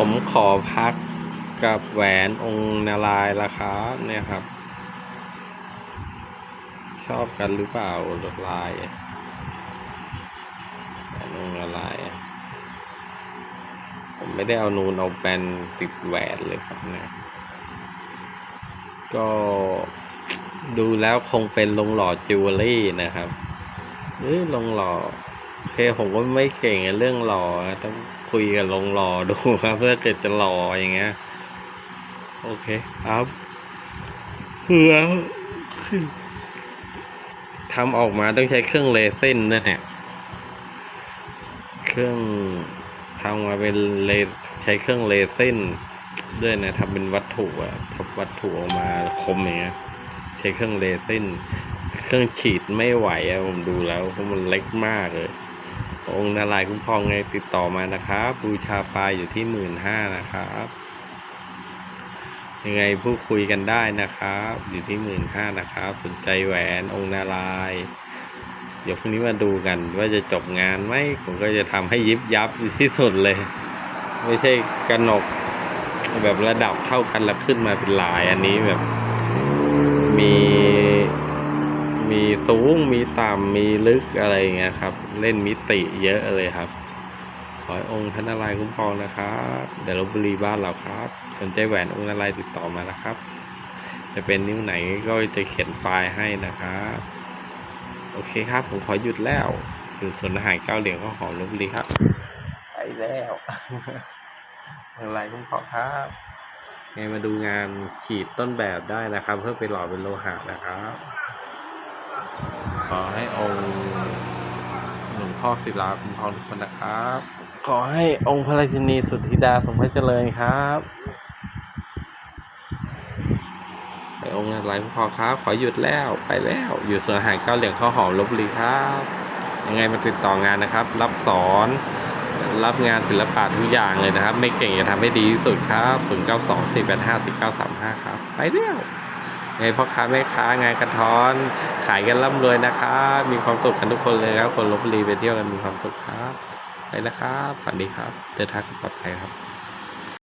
ผมขอพักกับแหวนองค์นารายราคาเนี่ยครับ ชอบกันหรือเปล่าลายแหวนองค์นาราย ผมไม่ได้เอานูนเอาแบนติดแหวนเลยครับเนี่ยก็ดูแล้วคงเป็นลงหล่อจิวเวลรี่นะครับหรือลงหล่อ โอเคผมก็ไม่เก่งเรื่องหล่อต้องคุยกับลงหล่อดูครับเพื่อเกิดจะหล่ออย่างเงี้ย โอเคครับคือทำออกมาต้องใช้เครื่องเลเส้นนะเนี่ย เครื่องทำมาเป็นเลใช้เครื่องเลเส้นด้วยนะทำเป็นวัตถุอะทำวัตถุออกมาคมอย่างเงี้ย ใช้เครื่องเลเส้น เครื่องฉีดไม่ไหวอะผมดูแล้วเพราะมันเล็กมากเลย องค์นารายคุ้มครองไงติดต่อมานะครับบูชาไฟอยู่ที่หมื่นห้านะครับยังไงพูดคุยกันได้นะครับ อยู่ที่หมื่นห้านะครับ สนใจแหวนองค์นารายเดี๋ยวพรุ่งนี้มาดูกันว่าจะจบงานไหมผมก็จะทำให้ยิบยับที่สุดเลย ไม่ใช่กระหนกแบบระดับเท่ากันแล้วขึ้นมาเป็นลายอันนี้แบบ มีมี สูงมีต่ำมีลึกอะไรอย่างเงี้ยครับ เล่นมิติเยอะเลยครับ ขอให้องค์ท่านนารายณ์คุ้มครองนะครับเดี๋ยวลบบุรีบ้านเราครับ สนใจแหวนองค์นารายณ์ติดต่อมานะครับ จะเป็นนิ้วไหนก็จะเขียนไฟล์ให้นะครับโอเคครับ ผมขอหยุดแล้วอยู่สวนอาหารเก้าเหลียงข้าวหอมลบบุรีครับไปแล้วอะไรคุ้มครองครับไงมาดูงานขีดต้นแบบได้นะครับ เพื่อไปหล่อเป็นโลหะนะครับ ขอให้องค์หลวงพ่อศิลาคุ้มครองทุกคนนะครับ ขอให้องค์พระราชินีสุทธิดาสมพระเจริญครับไปองค์อะไรคุ้มครอครับ ขอหยุดแล้วไปแล้วอยู่สวนอาหารข้าวเหลียงข้าวหอมลบบุรีครับ ยังไงมาติดต่องานนะครับ รับสอนรับงานศิลปะทุกอย่างเลยนะครับ ไม่เก่งจะทำให้ดีที่สุดครับ 0 9 2 4 8 5 4 9 3 5 ครับ ไปเร็ว ไงพ่อค้าแม่ค้างานกระท้อน ขายกันร่ำรวยนะครับ มีความสุขกันทุกคนเลยครับ คนลบบุรีไปเที่ยวกันมีความสุขครับ ไปนะครับ ฝันดีครับ เดินทางปลอดภัยครับ